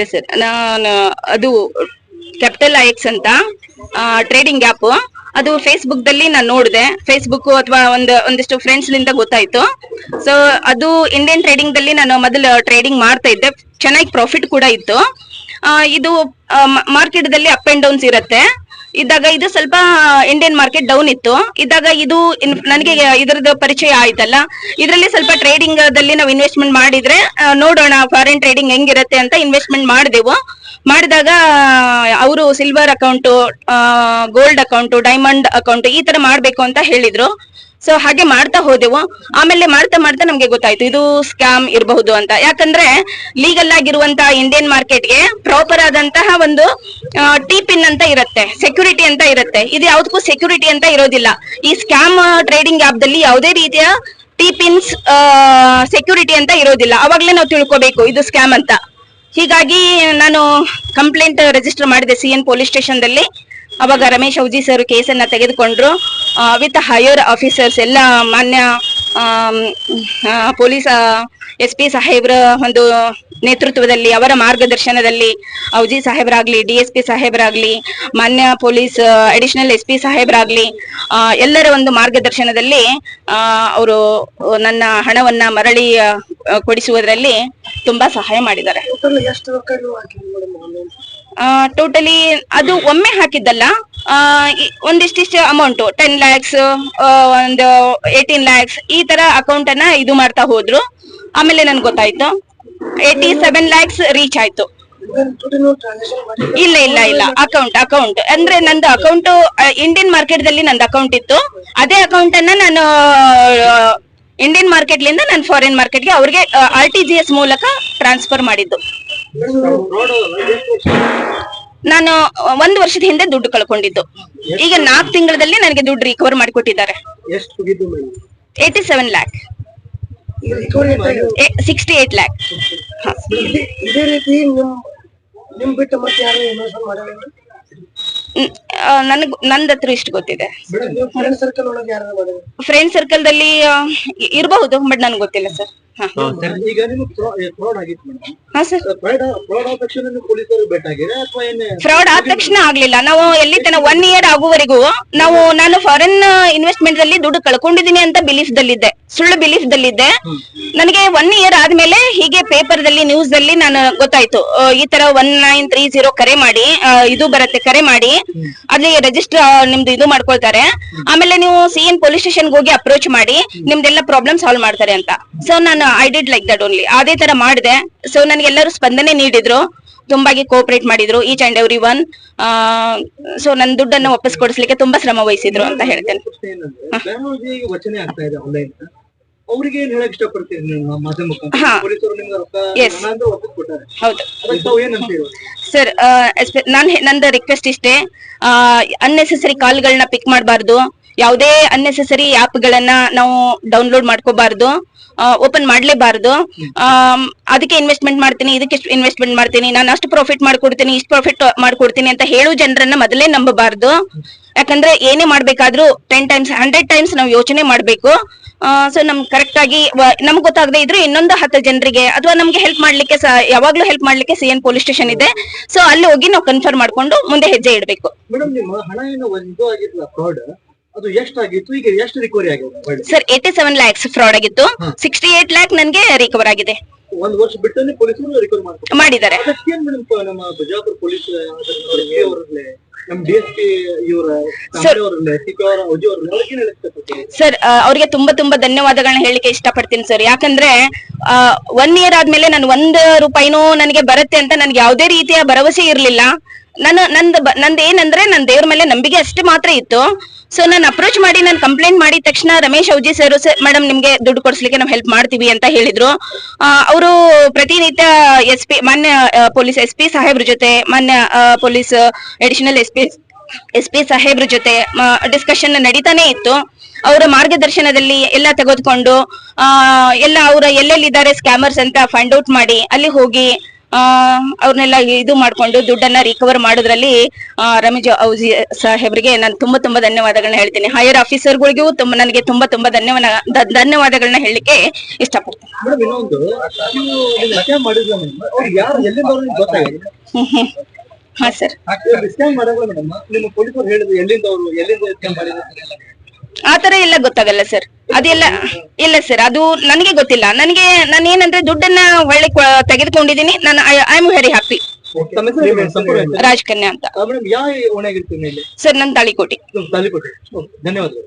ಇದೆ ಸರ್. ನಾನು ಅದು ಕ್ಯಾಪಿಟಲ್ ಐಎಕ್ಸ್ ಅಂತ ಟ್ರೇಡಿಂಗ್ ಆ್ಯಪ್ ಅದು ಫೇಸ್ಬುಕ್ ದಲ್ಲಿ ನಾನು ನೋಡಿದೆ. ಫೇಸ್ಬುಕ್ ಅಥವಾ ಒಂದು, ಒಂದಿಷ್ಟು ಫ್ರೆಂಡ್ಸ್ನಿಂದ ಗೊತ್ತಾಯ್ತು. ಸೊ ಅದು ಇಂಡಿಯನ್ ಟ್ರೇಡಿಂಗ್ ದಲ್ಲಿ ನಾನು ಮೊದಲು ಟ್ರೇಡಿಂಗ್ ಮಾಡ್ತಾ ಇದ್ದೆ. ಚೆನ್ನಾಗಿ ಪ್ರಾಫಿಟ್ ಕೂಡ ಇತ್ತು. ಇದು ಮಾರ್ಕೆಟ್ ದಲ್ಲಿ ಅಪ್ ಅಂಡ್ ಡೌನ್ಸ್ ಇರುತ್ತೆ. ಇದ್ದಾಗ ಇದು ಸ್ವಲ್ಪ ಇಂಡಿಯನ್ ಮಾರ್ಕೆಟ್ ಡೌನ್ ಇತ್ತು. ಇದ್ದಾಗ ಇದು ನನಗೆ ಇದರದ ಪರಿಚಯ ಆಯ್ತಲ್ಲ. ಇದರಲ್ಲಿ ಸ್ವಲ್ಪ ಟ್ರೇಡಿಂಗ್ ದಲ್ಲಿ ನಾವು ಇನ್ವೆಸ್ಟ್ಮೆಂಟ್ ಮಾಡಿದ್ರೆ ನೋಡೋಣ ಫಾರಿನ್ ಟ್ರೇಡಿಂಗ್ ಹೆಂಗಿರುತ್ತೆ ಅಂತ ಇನ್ವೆಸ್ಟ್ಮೆಂಟ್ ಮಾಡಿದೆವು. ಮಾಡಿದಾಗ ಅವರು silver account gold account diamond account ಈ ತರ ಮಾಡ್ಬೇಕು ಅಂತ ಹೇಳಿದ್ರು. ಸೊ ಹಾಗೆ ಮಾಡ್ತಾ ಹೋದೆವು. ಆಮೇಲೆ ಮಾಡ್ತಾ ಮಾಡ್ತಾ ನಮ್ಗೆ ಗೊತ್ತಾಯ್ತು, ಇದು ಸ್ಕ್ಯಾಮ್ ಇರಬಹುದು ಅಂತ. ಯಾಕಂದ್ರೆ ಲೀಗಲ್ ಆಗಿರುವಂತಹ ಇಂಡಿಯನ್ ಮಾರ್ಕೆಟ್ಗೆ ಪ್ರಾಪರ್ ಆದಂತಹ ಒಂದು ಟಿ ಪಿನ್ ಅಂತ ಇರುತ್ತೆ ಸೆಕ್ಯೂರಿಟಿ ಅಂತ ಇರುತ್ತೆ. ಇದು ಯಾವ್ದಕ್ಕೂ ಸೆಕ್ಯೂರಿಟಿ ಅಂತ ಇರೋದಿಲ್ಲ. ಈ ಸ್ಕ್ಯಾಮ್ ಟ್ರೇಡಿಂಗ್ ಆಪ್ ದಲ್ಲಿ ಯಾವುದೇ ರೀತಿಯ ಟಿ ಪಿನ್ಸ್ ಸೆಕ್ಯೂರಿಟಿ ಅಂತ ಇರೋದಿಲ್ಲ. ಅವಾಗ್ಲೇ ನಾವು ತಿಳ್ಕೊಬೇಕು, ಇದು ಸ್ಕ್ಯಾಮ್ ಅಂತ. ಹೀಗಾಗಿ ನಾನು ಕಂಪ್ಲೇಂಟ್ ರಿಜಿಸ್ಟರ್ ಮಾಡಿದೆ ಸಿ ಎನ್ ಪೊಲೀಸ್ ಸ್ಟೇಷನ್ ದಲ್ಲಿ. ಅವಾಗ ರಮೇಶ್ ಔಜಿ ಸರ್ ಕೇಸನ್ನ ತೆಗೆದುಕೊಂಡ್ರು. ವಿತ್ ಹೈಯರ್ ಆಫೀಸರ್ಸ್ ಎಲ್ಲ ಮಾನ್ಯ ಪೊಲೀಸ್, ಎಸ್ ಪಿ ಸಾಹೇಬ್ರ ಒಂದು ನೇತೃತ್ವದಲ್ಲಿ, ಅವರ ಮಾರ್ಗದರ್ಶನದಲ್ಲಿ ಔಜಿ ಸಾಹೇಬ್ರಾಗ್ಲಿ, ಡಿ ಎಸ್ ಪಿ ಸಾಹೇಬ್ರಾಗ್ಲಿ, ಮಾನ್ಯ ಪೊಲೀಸ್ ಅಡಿಷನಲ್ ಎಸ್ ಪಿ ಸಾಹೇಬ್ರಾಗ್ಲಿ ಎಲ್ಲರ ಒಂದು ಮಾರ್ಗದರ್ಶನದಲ್ಲಿ ಅವರು ನನ್ನ ಹಣವನ್ನ ಮರಳಿ ಕೊಡಿಸುವುದರಲ್ಲಿ ತುಂಬಾ ಸಹಾಯ ಮಾಡಿದ್ದಾರೆ. ಟೋಟಲ್ ಅದು ಒಮ್ಮೆ ಹಾಕಿದ್ದಲ್ಲ ಒಂದಿಷ್ಟಿಷ್ಟು ಅಮೌಂಟ್ ಟೆನ್ ಲ್ಯಾಕ್ಸ್ ಒಂದು ಏಟೀನ್ ಲ್ಯಾಕ್ಸ್ ಈ ತರ ಅಕೌಂಟ್ ಅನ್ನ ಇದು ಮಾಡ್ತಾ ಹೋದ್ರು. ಆಮೇಲೆ ನನ್ಗೆ ಗೊತ್ತಾಯ್ತು ಏಟಿ ಸೆವೆನ್ ಲ್ಯಾಕ್ಸ್ ರೀಚ್ ಆಯ್ತು. ಇಲ್ಲ ಇಲ್ಲ ಇಲ್ಲ ಅಕೌಂಟ್ ಅಕೌಂಟ್ ಅಂದ್ರೆ ನಂದು ಅಕೌಂಟ್ ಇಂಡಿಯನ್ ಮಾರ್ಕೆಟ್ ದಲ್ಲಿ ನಂದು ಅಕೌಂಟ್ ಇತ್ತು. ಅದೇ ಅಕೌಂಟ್ ಅನ್ನ ನಾನು ಇಂಡಿಯನ್ ಮಾರ್ಕೆಟ್ ಲಿಂದ ನಾನು ಫಾರಿನ್ ಮಾರ್ಕೆಟ್ಗೆ ಅವ್ರಿಗೆ ಆರ್ ಟಿ ಜಿ ಎಸ್ ಮೂಲಕ ಟ್ರಾನ್ಸ್ಫರ್ ಮಾಡಿದ್ದು. ನಾನು ಒಂದು ವರ್ಷದ ಹಿಂದೆ ದುಡ್ಡು ಕಳ್ಕೊಂಡಿದ್ದು. ಈಗ ನಾಲ್ಕು ತಿಂಗಳಲ್ಲಿ ನನಗೆ ದುಡ್ಡು ರಿಕವರ್ ಮಾಡಿಕೊಟ್ಟಿದ್ದಾರೆ. Eighty seven lakh sixty eight lakh ಇದೇ- ರೀತಿ ನಿಮ್ ಬಿಟ್ಟು ಮತ್ತೆ ಯಾರು ಇನ್ವೆಸ್ಟ್ಮೆಂಟ್ ನನಗ್ ನಂದ್ ಹತ್ರ ಇಷ್ಟು ಗೊತ್ತಿದೆ. ಫ್ರೆಂಡ್ ಸರ್ಕಲ್ ದಲ್ಲಿ ಇರಬಹುದು ಬಟ್ ನನ್ಗೆ ಗೊತ್ತಿಲ್ಲ ಸರ್. ಫ್ರಾಡ್ ಆದ ತಕ್ಷಣ ಆಗ್ಲಿಲ್ಲ. ನಾವು ಎಲ್ಲಿ ತನ ಒನ್ ಇಯರ್ ಆಗುವವರೆಗೂ ನಾವು ನಾನು ಫಾರಿನ್ ಇನ್ವೆಸ್ಟ್ಮೆಂಟ್ ಅಲ್ಲಿ ದುಡ್ಡು ಕಳ್ಕೊಂಡಿದೀನಿ ಅಂತ ಬಿಲೀಫ್ ದಲ್ಲಿದ್ದೆ. ಸುಳ್ಳು ಬಿಲೀಫ್ ದಲ್ಲಿದ್ದೆ ನನಗೆ ಒನ್ ಇಯರ್ ಆದ್ಮೇಲೆ ಹೀಗೆ ಪೇಪರ್ ದಲ್ಲಿ ನ್ಯೂಸ್ ದಲ್ಲಿ ನಾನು ಗೊತ್ತಾಯ್ತು. ಈ ತರ ಒನ್ ನೈನ್ ತ್ರೀ ಜೀರೋ ಕರೆ ಮಾಡಿ ಇದು ಬರುತ್ತೆ ಕರೆ ಮಾಡಿ, ಅಲ್ಲಿ ರಿಜಿಸ್ಟರ್ ನಿಮ್ದು ಇದು ಮಾಡ್ಕೊಳ್ತಾರೆ. ಆಮೇಲೆ ನೀವು ಸಿ ಎನ್ ಪೊಲೀಸ್ ಸ್ಟೇಷನ್ ಹೋಗಿ ಅಪ್ರೋಚ್ ಮಾಡಿ, ನಿಮ್ದೆಲ್ಲ ಪ್ರಾಬ್ಲಮ್ ಸಾಲ್ವ್ ಮಾಡ್ತಾರೆ ಅಂತ. ಸೊ ನಾನು I did like that only ಅದೇ ತರ ಮಾಡಿದೆ. ಸೊ ನನಗೆ ಎಲ್ಲರೂ ಸ್ಪಂದನೆ ನೀಡಿದ್ರು. ತುಂಬಾಗಿ ಕೋಪರೇಟ್ ಮಾಡಿದ್ರು each and every one so ನನ್ನ ದುಡ್ಡನ್ನು ವಾಪಸ್ ಕೊಡಿಸ್ಲಿಕ್ಕೆ ತುಂಬಾ ಶ್ರಮ ವಹಿಸಿದ್ರು ಅಂತ ಹೇಳ್ತೇನೆ. ಅವ್ರಿಗೆ ಏನ್ ಹೇಳಕ್ ಇಷ್ಟಪಡ್ತೀರಿ ನೀವು ನಮ್ಮ ಮಾಧ್ಯಮ ಮುಖಾಂತರ? ಹಾ. ಪೊಲೀಸರು ನಿಮ್ಗೆ ರೊಕ್ಕ Yes. ಹಣ ಅಂತ ವಾಪಸ್ ಕೊಟ್ಟಾರೆ. ಹೌದು. ಅದಕ್ಕೆ ತಾವು ಏನ್ ಅಂತೀರಿ ಸರ್ ನಾನ್ ನಂದು ರಿಕ್ವೆಸ್ಟ್ ಇಷ್ಟೇ. ಅನ್ನೆಸೆಸರಿ ಕಾಲ್ಗಳನ್ನ ಪಿಕ್ ಮಾಡಬಾರ್ದು. ಯಾವುದೇ ಅನ್ನೆಸೆಸರಿ ಗಳನ್ನ ನಾವು ಡೌನ್ಲೋಡ್ ಮಾಡ್ಕೋಬಾರ್ದು. ಓಪನ್ ಮಾಡ್ಲೇಬಾರ್ದು. ಅದಕ್ಕೆ ಇನ್ವೆಸ್ಟ್ಮೆಂಟ್ ಮಾಡ್ತೀನಿ ಇದಕ್ಕೆ ಇನ್ವೆಸ್ಟ್ಮೆಂಟ್ ಮಾಡ್ತೀನಿ. ನಾನು ಅಷ್ಟು ಪ್ರಾಫಿಟ್ ಮಾಡ್ಕೊಡ್ತೀನಿ ಇಷ್ಟು ಪ್ರಾಫಿಟ್ ಮಾಡ್ಕೊಡ್ತೀನಿ ಅಂತ ಹೇಳು ಜನರನ್ನ ಮೊದಲೇ ನಂಬಬಾರ್ದು. ಯಾಕಂದ್ರೆ ಏನೇ ಮಾಡ್ಬೇಕಾದ್ರೂ ಟೆನ್ ಟೈಮ್ಸ್ ಹಂಡ್ರೆಡ್ ಟೈಮ್ಸ್ ನಾವು ಯೋಚನೆ ಮಾಡ್ಬೇಕು. ಸೊ ನಮ್ ಕರೆಕ್ಟ್ ಆಗಿ ನಮ್ಗೆ ಗೊತ್ತಾಗದೆ ಇದ್ರು ಇನ್ನೊಂದು ಹತ್ತು ಜನರಿಗೆ ಅಥವಾ ನಮ್ಗೆ ಹೆಲ್ಪ್ ಮಾಡ್ಲಿಕ್ಕೆ ಯಾವಾಗ್ಲೂ ಹೆಲ್ಪ್ ಮಾಡ್ಲಿಕ್ಕೆ ಸಿ ಎನ್ ಪೊಲೀಸ್ ಸ್ಟೇಷನ್ ಇದೆ. ಸೊ ಅಲ್ಲಿ ಹೋಗಿ ನಾವು ಕನ್ಫರ್ಮ್ ಮಾಡ್ಕೊಂಡು ಮುಂದೆ ಹೆಜ್ಜೆ ಇಡಬೇಕು. ಮೇಡಮ್ ನಿಮ್ಮ ಹಣ ಏನೋ ಒಂದು ಆಗಿಲ್ಲ ಫ್ರಾಡ್ ಅದು ಎಷ್ಟಾಗಿತ್ತು? ಈಗ ಎಷ್ಟು ರಿಕವರಿ ಆಗಿದೆ? Sir eighty seven lakhs fraud ಆಗಿತ್ತು. ಸಿಕ್ಸ್ಟಿ ಏಟ್ ಲ್ಯಾಕ್ ನನ್ಗೆ ರಿಕವರ್ ಆಗಿದೆ. ಒಂದು ವರ್ಷ ಬಿಟ್ಟು ಪೊಲೀಸರು ರಿಕವರ್ ಮಾಡ್ತಾರೆ ಮಾಡಿದ್ದಾರೆ. ಸರ್ ಅವ್ರಿಗೆ ತುಂಬಾ ತುಂಬಾ ಧನ್ಯವಾದಗಳನ್ನ ಹೇಳಿಕೆ ಇಷ್ಟಪಡ್ತೀನಿ ಸರ್ ಯಾಕಂದ್ರೆ ಒನ್ ಇಯರ್ ಆದ್ಮೇಲೆ ನಾನು ಒಂದ್ ರೂಪಾಯಿನೂ ನನಗೆ ಬರುತ್ತೆ ಅಂತ ನನ್ಗೆ ಯಾವುದೇ ರೀತಿಯ ಭರವಸೆ ಇರ್ಲಿಲ್ಲ. ನಾನು ನಂದ್ ನಂದ್ ಏನಂದ್ರೆ ನನ್ ದೇವ್ರ ಮೇಲೆ ನಂಬಿಕೆ ಅಷ್ಟೇ ಮಾತ್ರ ಇತ್ತು. ಸೊ ನಾನು ಅಪ್ರೋಚ್ ಮಾಡಿ, ನಾನು ಕಂಪ್ಲೇಂಟ್ ಮಾಡಿದ ತಕ್ಷಣ ರಮೇಶ್ ಔಜಿ ಸರ್ ಮೇಡಮ್ ನಿಮ್ಗೆ ದುಡ್ಡು ಕೊಡ್ಸ್ಲಿಕ್ಕೆ ನಾವು ಹೆಲ್ಪ್ ಮಾಡ್ತೀವಿ ಅಂತ ಹೇಳಿದ್ರು. ಅವರು ಪ್ರತಿನಿತ್ಯ ಎಸ್ ಪಿ ಮಾನ್ಯ ಪೊಲೀಸ್ ಎಸ್ ಪಿ ಸಾಹೇಬ್ರ ಜೊತೆ, ಮಾನ್ಯ police additional S P S P ಸಾಹೇಬ್ರ ಜೊತೆ ಡಿಸ್ಕಷನ್ ನಡೀತಾನೆ ಇತ್ತು. ಅವರ ಮಾರ್ಗದರ್ಶನದಲ್ಲಿ ಎಲ್ಲ ತೆಗೆದುಕೊಂಡು ಎಲ್ಲ ಅವರ ಎಲ್ಲೆಲ್ಲಿದ್ದಾರೆ ಸ್ಕ್ಯಾಮರ್ಸ್ ಅಂತ ಫೈಂಡ್ ಔಟ್ ಮಾಡಿ, ಅಲ್ಲಿ ಹೋಗಿ ಅವ್ರನ್ನೆಲ್ಲ ಇದು ಮಾಡ್ಕೊಂಡು ದುಡ್ಡನ್ನ ರಿಕವರ್ ಮಾಡೋದ್ರಲ್ಲಿ ಆ, ರಮೇಶ್ ಔಜಿ ಸಾಹೇಬ್ರಿಗೆ ನಾನು ತುಂಬಾ ತುಂಬಾ ಧನ್ಯವಾದಗಳನ್ನ ಹೇಳ್ತೀನಿ. ಹೈಯರ್ ಆಫೀಸರ್ಗಳಿಗೂ ತುಂಬಾ ನನಗೆ ತುಂಬಾ ತುಂಬಾ ಧನ್ಯವಾದ ಧನ್ಯವಾದಗಳನ್ನ ಹೇಳಲಿಕ್ಕೆ ಇಷ್ಟಪಡ್ತೀನಿ. ಹಾ ಸರ್. ಆತರ ಎಲ್ಲ ಗೊತ್ತಾಗಲ್ಲ ಸರ್. ಅದೆಲ್ಲ ಇಲ್ಲ ಸರ್ ಅದು ನನಗೆ ಗೊತ್ತಿಲ್ಲ. ನನಗೆ ನಾನು ಏನಂದ್ರೆ ದುಡ್ಡನ್ನ ಒಳ್ಳೆ ತೆಗೆದುಕೊಂಡಿದ್ದೀನಿ. ನಾನು ಐ ಆಮ್ ವೆರಿ ಹ್ಯಾಪಿ ತಮ್ಮ ಹೆಸರು ಹೇಳಿ madam, ಸಂಪೂರ್ಣ ಹೆಸರು. ರಾಜ್ ಕನ್ಯಾ ಅಂತ. ಸರ್ ನನ್ನ ತಾಳಿಕೋಟಿ. ತಾಲಿಕೋಟೆ ಧನ್ಯವಾದಗಳು.